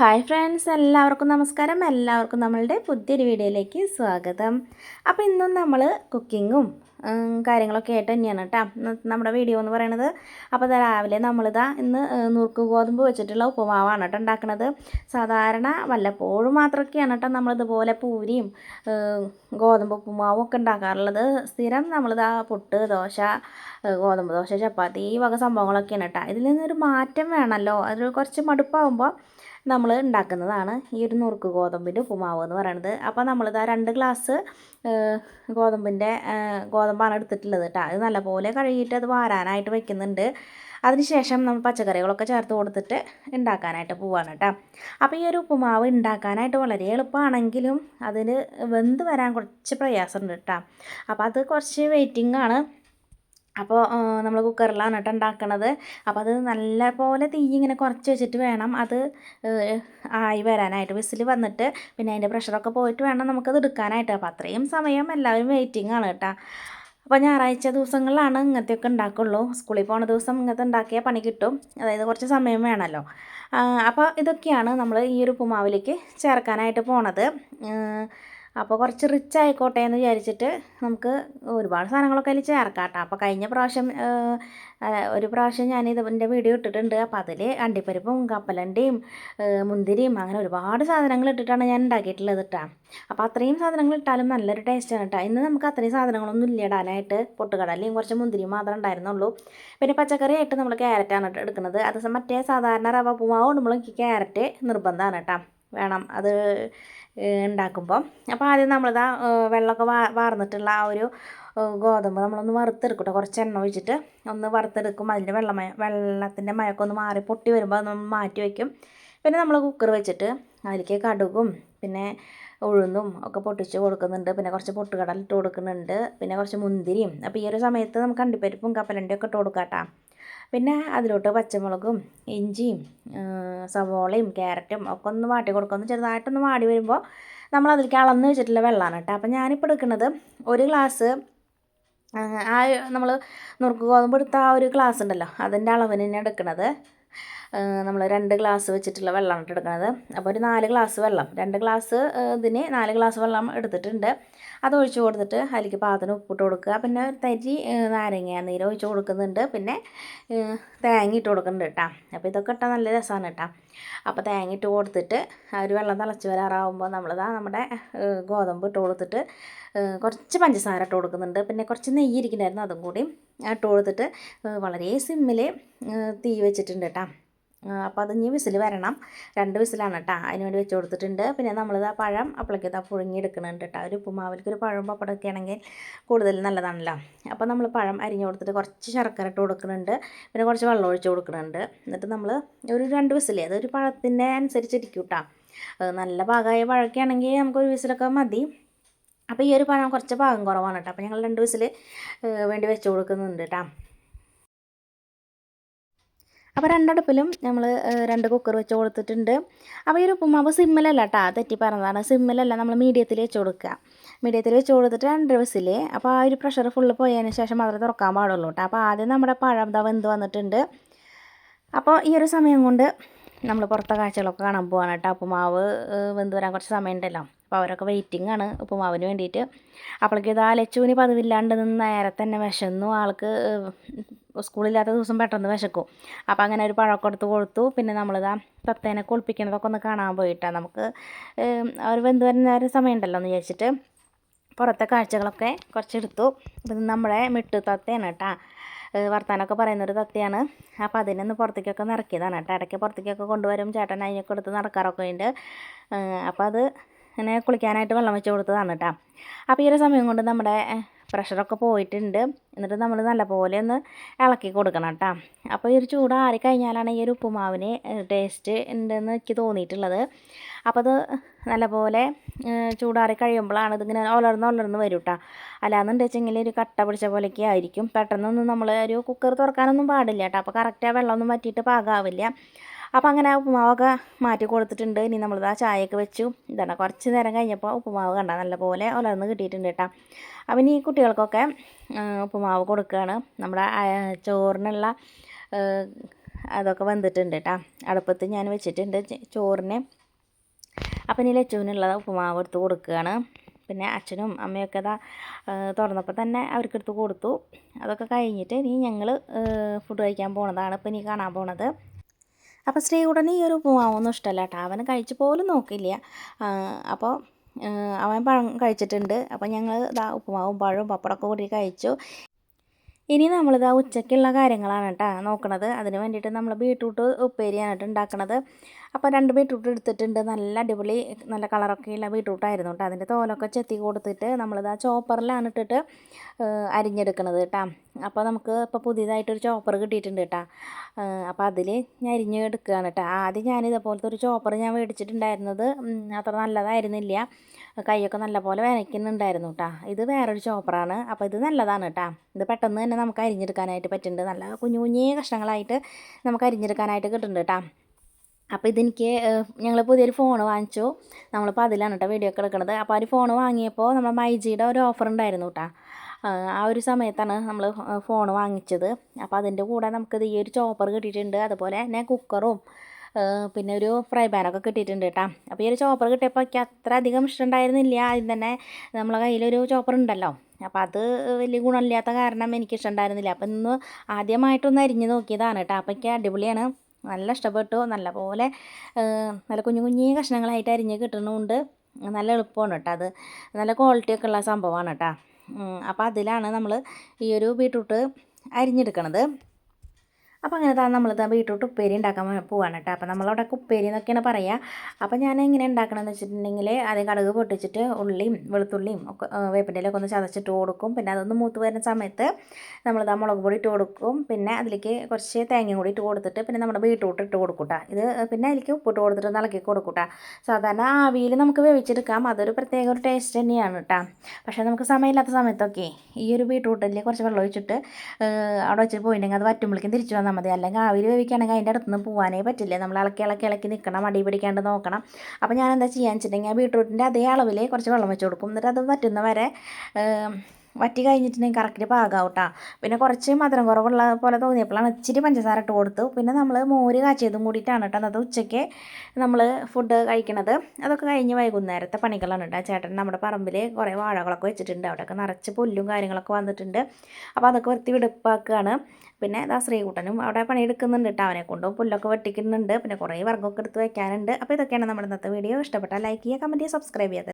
Hi friends എല്ലാവർക്കും നമസ്കാരം. എല്ലാവർക്കും നമ്മളുടെ പുതിയൊരു വീഡിയോയിലേക്ക് സ്വാഗതം. അപ്പോൾ ഇന്നും നമ്മൾ കുക്കിങ്ങും കാര്യങ്ങളൊക്കെ ആയിട്ട് തന്നെയാണ് കേട്ടോ. നമ്മുടെ വീഡിയോ എന്ന് പറയണത് അപ്പോൾ രാവിലെ നമ്മളിതാ ഇന്ന് നുറുക്ക് ഗോതമ്പ് വെച്ചിട്ടുള്ള ഉപ്പുമാവാണ് കേട്ടോ ഉണ്ടാക്കുന്നത്. സാധാരണ വല്ലപ്പോഴും മാത്രമൊക്കെയാണ് കേട്ടോ നമ്മളിതുപോലെ പൂരിയും ഗോതമ്പ് ഉപ്പുമാവും ഒക്കെ ഉണ്ടാക്കാറുള്ളത്. സ്ഥിരം നമ്മളിതാ പുട്ട് ദോശ ഗോതമ്പ് ദോശ ചപ്പാത്തി ഈ വക സംഭവങ്ങളൊക്കെയാണ് കേട്ടോ. ഇതിൽ നിന്നൊരു മാറ്റം വേണമല്ലോ. അതൊരു കുറച്ച് മടുപ്പാകുമ്പോൾ നമ്മൾ ഉണ്ടാക്കുന്നതാണ് ഈ ഒരു നുറുക്ക് ഗോതമ്പിന്റെ ഉപ്പുമാവ് എന്ന് പറയുന്നത് അപ്പോൾ നമ്മളിതാ രണ്ട് ഗ്ലാസ് ഗോതമ്പിന്റെ ഗോതമ്പാണ് എടുത്തിട്ടുള്ളത് കേട്ടോ അത് നല്ലപോലെ കഴുകിയിട്ട് അത് വാരാനായിട്ട് വെക്കുന്നുണ്ട്. അതിനുശേഷം നമ്മൾ പച്ചക്കറികളൊക്കെ ചേർത്ത് കൊടുത്തിട്ട് ഉണ്ടാക്കാനായിട്ട് പോവാണ് കേട്ടോ അപ്പോൾ ഈ ഒരു ഉപ്പുമാവ് ഉണ്ടാക്കാനായിട്ട് വളരെ എളുപ്പമാണെങ്കിലും അതിന് വെന്ത് വരാൻ കുറച്ച് പ്രയാസമുണ്ട് കേട്ടോ അപ്പോൾ അത് കുറച്ച് വെയിറ്റിംഗ് ആണ്. അപ്പോൾ നമ്മൾ കുക്കറിലാണ് കേട്ടോ ഉണ്ടാക്കണത് അപ്പോൾ അത് നല്ല പോലെ തീ ഇങ്ങനെ കുറച്ച് വെച്ചിട്ട് വേണം അത് ആയി വരാനായിട്ട്. വിസിൽ വന്നിട്ട് പിന്നെ അതിന്റെ പ്രഷറൊക്കെ പോയിട്ട് വേണം നമുക്കത് എടുക്കാനായിട്ട്. അപ്പോൾ അത്രയും സമയം എല്ലാവരും വെയിറ്റിംഗ് ആണ് കേട്ടോ. അപ്പോൾ ഞായറാഴ്ച ദിവസങ്ങളിലാണ് ഇങ്ങനത്തെയൊക്കെ ഉണ്ടാക്കുള്ളൂ സ്കൂളിൽ പോണ ദിവസം ഇങ്ങനത്തെ ഉണ്ടാക്കിയാൽ പണി കിട്ടും. അതായത് കുറച്ച് സമയം വേണമല്ലോ അപ്പോൾ ഇതൊക്കെയാണ് നമ്മൾ ഈ ഒരു ഉപ്പുമാവിലേക്ക് ചേർക്കാനായിട്ട് പോണത്. അപ്പോൾ കുറച്ച് റിച്ച് ആയിക്കോട്ടെ എന്ന് വിചാരിച്ചിട്ട് നമുക്ക് ഒരുപാട് സാധനങ്ങളൊക്കെ അതിൽ ചേർക്കാം കേട്ടോ അപ്പോൾ കഴിഞ്ഞ പ്രാവശ്യം ഒരു പ്രാവശ്യം ഞാൻ ഇതിന്റെ വീഡിയോ ഇട്ടിട്ടുണ്ട്. അപ്പോൾ അതിൽ അണ്ടിപ്പരിപ്പും കപ്പലണ്ടിയും മുന്തിരിയും അങ്ങനെ ഒരുപാട് സാധനങ്ങൾ ഇട്ടിട്ടാണ് ഞാൻ ഉണ്ടാക്കിയിട്ടുള്ളത് കേട്ടോ അപ്പോൾ അത്രയും സാധനങ്ങൾ ഇട്ടാലും നല്ലൊരു ടേസ്റ്റാണ് കേട്ടോ ഇന്ന് നമുക്ക് അത്രയും സാധനങ്ങളൊന്നും ഇല്ല ഇടാനായിട്ട് പൊട്ടുകടലയും കുറച്ച് മുന്തിരിയും മാത്രമേ ഉണ്ടായിരുന്നുള്ളൂ പിന്നെ പച്ചക്കറി ആയിട്ട് നമ്മൾ ക്യാരറ്റാണ് എടുക്കുന്നത്. അത് മറ്റേ സാധാരണ റവ ഉപ്പുമാവ് കൊണ്ടുമ്പോൾ എനിക്ക് ക്യാരറ്റ് നിർബന്ധമാണ് കേട്ടോ വേണം അത് ഉണ്ടാക്കുമ്പം അപ്പോൾ ആദ്യം നമ്മളിതാ വെള്ളമൊക്കെ വാ വാർന്നിട്ടുള്ള ആ ഒരു ഗോതമ്പ് നമ്മളൊന്ന് വറുത്തെടുക്കട്ടെ. കേട്ടോ കുറച്ച് എണ്ണ ഒഴിച്ചിട്ട് ഒന്ന് വറുത്തെടുക്കും. അതിന്റെ വെള്ളമയ വെള്ളത്തിന്റെ മയൊക്കെ ഒന്ന് മാറി പൊട്ടി വരുമ്പോൾ അതൊന്ന് മാറ്റി വയ്ക്കും പിന്നെ നമ്മൾ കുക്കർ വെച്ചിട്ട് അതിലേക്ക് കടുകും പിന്നെ ഉഴുന്നും ഒക്കെ പൊട്ടിച്ച് കൊടുക്കുന്നുണ്ട്. പിന്നെ കുറച്ച് പൊട്ടുകടൽ ഇട്ട് കൊടുക്കുന്നുണ്ട്. പിന്നെ കുറച്ച് മുന്തിരിയും. അപ്പോൾ ഈ ഒരു സമയത്ത് നമുക്ക് അണ്ടിപ്പരിപ്പും കപ്പലണ്ടിയും ഒക്കെ ഇട്ട് കൊടുക്കാം കേട്ടോ പിന്നെ അതിലോട്ട് പച്ചമുളകും ഇഞ്ചിയും സവോളയും ക്യാരറ്റും ഒക്കെ ഒന്ന് വാട്ടി കൊടുക്കുന്നു ചെറുതായിട്ടൊന്ന് വാടി വരുമ്പോൾ നമ്മൾ അതിലേക്ക് അളന്ന് വെച്ചിട്ടുള്ള വെള്ളമാണ് കേട്ടോ. അപ്പോൾ ഞാനിപ്പോൾ എടുക്കുന്നത് ഒരു ഗ്ലാസ് ആ, നമ്മൾ നുറുക്ക് ഗോതമ്പ് എടുത്ത ആ ഒരു ഗ്ലാസ് ഉണ്ടല്ലോ അതിന്റെ അളവിന് തന്നെ എടുക്കുന്നത്. നമ്മൾ രണ്ട് ഗ്ലാസ് വെച്ചിട്ടുള്ള വെള്ളമാണ് എടുക്കുന്നത്. അപ്പോൾ ഒരു നാല് ഗ്ലാസ് വെള്ളം രണ്ട് ഗ്ലാസ് ഇതിന് നാല് ഗ്ലാസ് വെള്ളം എടുത്തിട്ടുണ്ട്. അത് ഒഴിച്ച് കൊടുത്തിട്ട് അതിലേക്ക് പാകത്തിന് ഉപ്പിട്ട് കൊടുക്കുക. പിന്നെ തരി നാരങ്ങ നീര് ഒഴിച്ച് കൊടുക്കുന്നുണ്ട്. പിന്നെ തേങ്ങ ഇട്ട് കൊടുക്കുന്നുണ്ട് കേട്ടോ. അപ്പോൾ ഇതൊക്കെ ഇട്ടാൽ നല്ല രസമാണ് കേട്ടോ. അപ്പോൾ തേങ്ങ ഇട്ട് കൊടുത്തിട്ട് ഒരു വെള്ളം തിളച്ച് വരാറാകുമ്പോൾ നമ്മളിതാ നമ്മുടെ ഗോതമ്പ് ഇട്ട് കൊടുത്തിട്ട് കുറച്ച് പഞ്ചസാര ഇട്ട് കൊടുക്കുന്നുണ്ട്. പിന്നെ കുറച്ച് നെയ്യ് ഇരിക്കുന്നുണ്ടായിരുന്നു. അതും കൂടി ഇട്ട് കൊടുത്തിട്ട് വളരെ സിമ്മിൽ തീ വെച്ചിട്ടുണ്ട് കേട്ടോ. അപ്പോൾ അത് ഇനി വിസിൽ വരണം. രണ്ട് വിസിലാണ് കേട്ടോ അതിന് വേണ്ടി വെച്ച് കൊടുത്തിട്ടുണ്ട്. പിന്നെ നമ്മളിത് ആ പഴം അപ്പോഴേക്ക് ഇതാ പുഴുങ്ങിയെടുക്കുന്നുണ്ട് കേട്ടോ ഒരു ഉപ്പുമാവിലേക്ക് ഒരു പഴം പപ്പടമൊക്കെ ആണെങ്കിൽ കൂടുതൽ നല്ലതാണല്ലോ. അപ്പോൾ നമ്മൾ പഴം അരിഞ്ഞ് കൊടുത്തിട്ട് കുറച്ച് ശർക്കര ഇട്ട് കൊടുക്കുന്നുണ്ട് പിന്നെ കുറച്ച് വെള്ളം ഒഴിച്ച് കൊടുക്കുന്നുണ്ട് എന്നിട്ട് നമ്മൾ ഒരു രണ്ട് വിസിൽ അതൊരു പഴത്തിന്റെ അനുസരിച്ചിരിക്കും കേട്ടോ നല്ല പാകമായ പഴമൊക്കെ ആണെങ്കിൽ നമുക്കൊരു വിസിലൊക്കെ മതി. അപ്പോൾ ഈ ഒരു പഴം കുറച്ച് പാകം കുറവാണ് കേട്ടോ അപ്പോൾ ഞങ്ങൾ രണ്ട് വിസിൽ വേണ്ടി വെച്ച് കൊടുക്കുന്നുണ്ട് കേട്ടോ അപ്പോൾ രണ്ടടുപ്പിലും നമ്മൾ രണ്ട് കുക്കർ വെച്ച് കൊടുത്തിട്ടുണ്ട്. അപ്പോൾ ഈ ഒരു ഉപ്പുമാവ് സിമ്മിലല്ല കേട്ടോ തെറ്റി പറഞ്ഞതാണ്. സിമ്മിലല്ല നമ്മൾ മീഡിയത്തിൽ വെച്ച് കൊടുക്കുക മീഡിയത്തിൽ വെച്ച് കൊടുത്തിട്ട് രണ്ട് വിസിൽ അപ്പോൾ ആ ഒരു പ്രഷർ ഫുള്ള് പോയതിന് ശേഷം മാത്രമേ തുറക്കാൻ പാടുള്ളൂ കേട്ടോ അപ്പോൾ ആദ്യം നമ്മുടെ പഴം ദാ വെന്ത് വന്നിട്ടുണ്ട്. അപ്പോൾ ഈ ഒരു സമയം കൊണ്ട് നമ്മൾ പുറത്തെ കാഴ്ചകളൊക്കെ കാണാൻ പോവാണ് കേട്ടോ ഉപ്പുമാവ് വെന്ത് വരാൻ കുറച്ച് സമയമുണ്ടല്ലോ. അപ്പോൾ അവരൊക്കെ വെയിറ്റിംഗ് ആണ് ഉപ്പുമാവിന് വേണ്ടിയിട്ട്. അപ്പോഴേക്കും ഇതാ ലച്ചുവിന് പതിവില്ലാണ്ട് നിന്ന് നേരത്തെ തന്നെ വിശന്നു. ആൾക്ക് സ്കൂളില്ലാത്ത ദിവസം പെട്ടെന്ന് വിശക്കും. അപ്പോൾ അങ്ങനെ ഒരു പഴമൊക്കെ എടുത്ത് കൊടുത്തു. പിന്നെ നമ്മളിതാ തത്തേനെ കുളിപ്പിക്കണതൊക്കെ ഒന്ന് കാണാൻ പോയിട്ടാണ് നമുക്ക് അവർ വെന്ത് വരുന്ന സമയമുണ്ടല്ലോ എന്ന് വിചാരിച്ചിട്ട് പുറത്തെ കാഴ്ചകളൊക്കെ കുറച്ചെടുത്തു. ഇത് നമ്മുടെ മിട്ടു തത്തയാണ് കേട്ടോ. വർത്താനമൊക്കെ പറയുന്നൊരു തത്തയാണ് അപ്പോൾ അതിനൊന്ന് പുറത്തേക്കൊക്കെ നിറക്കിയതാണ് കേട്ടോ. ഇടയ്ക്ക് പുറത്തേക്കൊക്കെ കൊണ്ടുവരും. ചേട്ടൻ അതിനൊക്കെ എടുത്ത് നടക്കാറൊക്കെ ഉണ്ട്. അപ്പോൾ അത് ഇങ്ങനെ കുളിക്കാനായിട്ട് വെള്ളം വെച്ച് കൊടുത്തതാണ് കേട്ടോ അപ്പോൾ ഈ ഒരു സമയം കൊണ്ട് നമ്മുടെ പ്രഷറൊക്കെ പോയിട്ടുണ്ട്. എന്നിട്ട് നമ്മൾ നല്ലപോലെ ഒന്ന് ഇളക്കി കൊടുക്കണം കേട്ടോ അപ്പോൾ ഈ ഒരു ചൂട് ആറി കഴിഞ്ഞാലാണ് ഈ ഒരു ഉപ്പുമാവിന് ടേസ്റ്റ് ഉണ്ടെന്ന് എനിക്ക് തോന്നിയിട്ടുള്ളത്. അപ്പോൾ അത് നല്ലപോലെ ചൂടാറി കഴിയുമ്പോഴാണ് ഇതിങ്ങനെ ഒലർന്ന് ഒലർന്ന് വരും കേട്ടോ അല്ലാന്നുണ്ട് വെച്ചെങ്കിൽ ഒരു കട്ട പിടിച്ച പോലെയൊക്കെ ആയിരിക്കും. പെട്ടെന്നൊന്നും നമ്മൾ ഒരു കുക്കർ തുറക്കാനൊന്നും പാടില്ല കേട്ടോ അപ്പോൾ കറക്റ്റ് ആ വെള്ളമൊന്നും വറ്റിയിട്ട് പാകാവില്ല. അപ്പോൾ അങ്ങനെ ഉപ്പുമാവൊക്കെ മാറ്റി കൊടുത്തിട്ടുണ്ട്. ഇനി നമ്മളിതാ ചായയൊക്കെ വെച്ചു. ഇതാണ് കുറച്ച് നേരം കഴിഞ്ഞപ്പോൾ ഉപ്പുമാവ് കണ്ട നല്ലപോലെ ഉലർന്ന് കിട്ടിയിട്ടുണ്ട് കേട്ടോ. അപ്പം ഇനി ഈ കുട്ടികൾക്കൊക്കെ ഉപ്പുമാവ് കൊടുക്കുകയാണ്. നമ്മുടെ ചോറിനുള്ള അതൊക്കെ വന്നിട്ടുണ്ട് കേട്ടോ. അടുപ്പത്ത് ഞാൻ വെച്ചിട്ടുണ്ട് ചോറിന്. അപ്പം ഇനി ലച്ചുവിനുള്ള ഉപ്പുമാവ് എടുത്ത് കൊടുക്കുകയാണ്. പിന്നെ അച്ഛനും അമ്മയൊക്കെ ഇതാ തുറന്നപ്പോൾ തന്നെ അവർക്കെടുത്ത് കൊടുത്തു. അതൊക്കെ കഴിഞ്ഞിട്ട് ഇനി ഞങ്ങൾ ഫുഡ് കഴിക്കാൻ പോണതാണ്. ഇപ്പം ഇനി കാണാൻ പോണത്. അപ്പോൾ ശ്രീകുടന് ഈ ഒരു പൂവാവൊന്നും ഇഷ്ടമല്ല കേട്ടോ അവന് കഴിച്ച് പോലും നോക്കില്ല. അപ്പോൾ അവൻ പഴം കഴിച്ചിട്ടുണ്ട്. അപ്പോൾ ഞങ്ങൾ ഇതാ ഉപ്പുമാവും പഴവും പപ്പടമൊക്കെ കൂടി കഴിച്ചു. ഇനി നമ്മളിതാ ഉച്ചയ്ക്കുള്ള കാര്യങ്ങളാണ് കേട്ടോ നോക്കണത്. അതിന് വേണ്ടിയിട്ട് നമ്മൾ ബീട്രൂട്ട് ഉപ്പേരിയാണ് കേട്ടോ ഉണ്ടാക്കണത്. അപ്പോൾ രണ്ട് ബീട്രൂട്ട് എടുത്തിട്ടുണ്ട്. നല്ല അടിപൊളി നല്ല കളറൊക്കെ ഉള്ള ബീട്രൂട്ട് ആയിരുന്നു കേട്ടോ അതിന്റെ തോലൊക്കെ ചെത്തി കൊടുത്തിട്ട് നമ്മളിത് ആ ചോപ്പറിലാണ് ഇട്ടിട്ട് അരിഞ്ഞെടുക്കണത് കേട്ടോ അപ്പോൾ നമുക്ക് ഇപ്പോൾ പുതിയതായിട്ടൊരു ചോപ്പർ കിട്ടിയിട്ടുണ്ട് കേട്ടോ അപ്പോൾ അതിൽ ഞാൻ അരിഞ്ഞ് എടുക്കുകയാണ് കേട്ടോ ആദ്യം ഞാൻ ഇതേപോലത്തെ ഒരു ചോപ്പർ ഞാൻ മേടിച്ചിട്ടുണ്ടായിരുന്നത് അത്ര നല്ലതായിരുന്നില്ല. കൈയൊക്കെ നല്ലപോലെ വേനയ്ക്കുന്നുണ്ടായിരുന്നു കേട്ടോ ഇത് വേറൊരു ചോപ്പറാണ്. അപ്പോൾ ഇത് നല്ലതാണ് കേട്ടോ ഇത് പെട്ടെന്ന് തന്നെ നമുക്ക് അരിഞ്ഞെടുക്കാനായിട്ട് പറ്റുന്നുണ്ട്. നല്ല കുഞ്ഞു കുഞ്ഞേ കഷ്ണങ്ങളായിട്ട് നമുക്ക് അരിഞ്ഞെടുക്കാനായിട്ട് കിട്ടുന്നുണ്ട് കേട്ടോ അപ്പോൾ ഇതെനിക്ക് ഞങ്ങൾ പുതിയൊരു ഫോൺ വാങ്ങിച്ചു. നമ്മളിപ്പോൾ അതിലാണ് കേട്ടോ വീഡിയോ ഒക്കെ എടുക്കുന്നത് അപ്പോൾ ആ ഒരു ഫോൺ വാങ്ങിയപ്പോൾ നമ്മുടെ മൈജിയുടെ ഒരു ഓഫർ ഉണ്ടായിരുന്നു കേട്ടോ ആ ഒരു സമയത്താണ് നമ്മൾ ഫോൺ വാങ്ങിച്ചത്. അപ്പോൾ അതിന്റെ കൂടെ നമുക്കിത് ഈ ഒരു ചോപ്പർ കിട്ടിയിട്ടുണ്ട്. അതുപോലെ തന്നെ കുക്കറും പിന്നെ ഒരു ഫ്രൈ പാനൊക്കെ കിട്ടിയിട്ടുണ്ട് കേട്ടോ അപ്പോൾ ഈ ഒരു ചോപ്പർ കിട്ടിയപ്പോൾ എനിക്ക് അത്ര അധികം ഇഷ്ടമുണ്ടായിരുന്നില്ല ആദ്യം തന്നെ നമ്മളെ കയ്യിലൊരു ചോപ്പർ ഉണ്ടല്ലോ. അപ്പോൾ അത് വലിയ ഗുണമില്ലാത്ത കാരണം എനിക്ക് ഇഷ്ടമുണ്ടായിരുന്നില്ല അപ്പോൾ ഇന്ന് ആദ്യമായിട്ടൊന്ന് അരിഞ്ഞ് നോക്കിയതാണ് കേട്ടോ അപ്പോൾ എനിക്ക് അടിപൊളിയാണ്. നല്ല ഇഷ്ടപ്പെട്ടു. നല്ല പോലെ നല്ല കുഞ്ഞു കുഞ്ഞു കഷ്ണങ്ങളായിട്ട് അരിഞ്ഞ് കിട്ടണമുണ്ട് നല്ല എളുപ്പമാണ് കേട്ടോ അത്. നല്ല ക്വാളിറ്റി ഒക്കെ ഉള്ള സംഭവമാണ് കേട്ടോ. അപ്പോൾ അതിലാണ് നമ്മൾ ഈ ഒരു ബീട്രൂട്ട് അരിഞ്ഞെടുക്കണത്. അപ്പോൾ അങ്ങനെ തന്നെ നമ്മൾ ബീട്രൂട്ട് ഉപ്പേരി ഉണ്ടാക്കാൻ പോവാണ് കേട്ടോ അപ്പോൾ നമ്മളവിടെ ഉപ്പേരി എന്നൊക്കെയാണ് പറയുക അപ്പോൾ ഞാൻ എങ്ങനെ ഉണ്ടാക്കണമെന്ന് വെച്ചിട്ടുണ്ടെങ്കിൽ ആദ്യം കടുക് പൊട്ടിച്ചിട്ട് ഉള്ളിയും വെളുത്തുള്ളിയും ഒക്കെ വേപ്പിന്റെ വേപ്പിന്റെലൊക്കെ ഒന്ന് ചതച്ചിട്ട് കൊടുക്കും. പിന്നെ അതൊന്ന് മൂത്ത് വരുന്ന സമയത്ത് നമ്മളിതാ മുളക് പൊടി ഇട്ട് കൊടുക്കും. പിന്നെ അതിലേക്ക് കുറച്ച് തേങ്ങയും കൂടി ഇട്ട് കൊടുത്തിട്ട് പിന്നെ നമ്മുടെ ബീട്രൂട്ട് ഇട്ട് കൊടുക്കും ട്ടോ. ഇത് പിന്നെ അതിലേക്ക് ഉപ്പിട്ട് കൊടുത്തിട്ട് ഇളക്കി കൊടുക്കൂട്ടാ ട്ടോ. സാധാരണ ആവിയിൽ നമുക്ക് വേവിച്ചെടുക്കാം. അതൊരു പ്രത്യേക ഒരു ടേസ്റ്റ് തന്നെയാണ് കേട്ടോ പക്ഷേ നമുക്ക് സമയമില്ലാത്ത സമയത്തൊക്കെ ഈ ഒരു ബീട്രൂട്ടിൽ കുറച്ച് വെള്ളം ഒഴിച്ചിട്ട് അവിടെ വെച്ചിട്ട് പോയിട്ടുണ്ടെങ്കിൽ അത് വറ്റുമ്പോഴേക്കും തിരിച്ചു വന്നാൽ മതി. അല്ലെങ്കിൽ ആവിയിൽ വേവിക്കുകയാണെങ്കിൽ അതിന്റെ അടുത്ത് നിന്ന് പോകാനേ പറ്റില്ല. നമ്മൾ ഇളക്കി ഇളക്കി ഇളക്കി നിൽക്കണം. അടി പിടിക്കാണ്ട് നോക്കണം. അപ്പോൾ ഞാൻ എന്താ ചെയ്യാന്ന് വെച്ചിട്ടുണ്ടെങ്കിൽ ആ ബീട്രൂട്ടിന്റെ അതേ അളവിൽ കുറച്ച് വെള്ളം വെച്ച് കൊടുക്കും. എന്നിട്ട് അത് വറ്റുന്ന വരെ വറ്റി കഴിഞ്ഞിട്ടുണ്ടെങ്കിൽ കറക്റ്റ് പാകാവും പിന്നെ കുറച്ച് മധുരം കുറവുള്ള പോലെ തോന്നിയപ്പോഴാണ് ഇച്ചിരി പഞ്ചസാര ഇട്ട് കൊടുത്തു. പിന്നെ നമ്മൾ മോര് കാച്ചിയതും കൂടിയിട്ടാണ് കേട്ടോ. അന്നത്തെ ഉച്ചയ്ക്ക് നമ്മൾ ഫുഡ് കഴിക്കണത്. അതൊക്കെ കഴിഞ്ഞ് വൈകുന്നേരത്തെ പണികളാണ് കേട്ടോ. ചേട്ടൻ നമ്മുടെ പറമ്പിൽ കുറേ വാഴകളൊക്കെ വെച്ചിട്ടുണ്ട്. അവിടെയൊക്കെ നിറച്ച് പുല്ലും കാര്യങ്ങളൊക്കെ വന്നിട്ടുണ്ട്. അപ്പോൾ അതൊക്കെ വൃത്തി വെടുപ്പാക്കുകയാണ് പിന്നെ ദാ ശ്രീകുട്ടനും അവിടെ പണിയെടുക്കുന്നുണ്ട് കേട്ടോ. അവനെ കൊണ്ടും പുല്ലൊക്കെ വെട്ടിക്കുന്നുണ്ട്. പിന്നെ കുറേ വർഗമൊക്കെ എടുത്ത് വയ്ക്കാനുണ്ട് അപ്പോൾ ഇതൊക്കെയാണ് നമ്മുടെ ഇന്നത്തെ വീഡിയോ. ഇഷ്ടപ്പെട്ടാൽ ലൈക്ക് ചെയ്യുക കമന്റ് ചെയ്യുക സബ്സ്ക്രൈബ് ചെയ്യുക.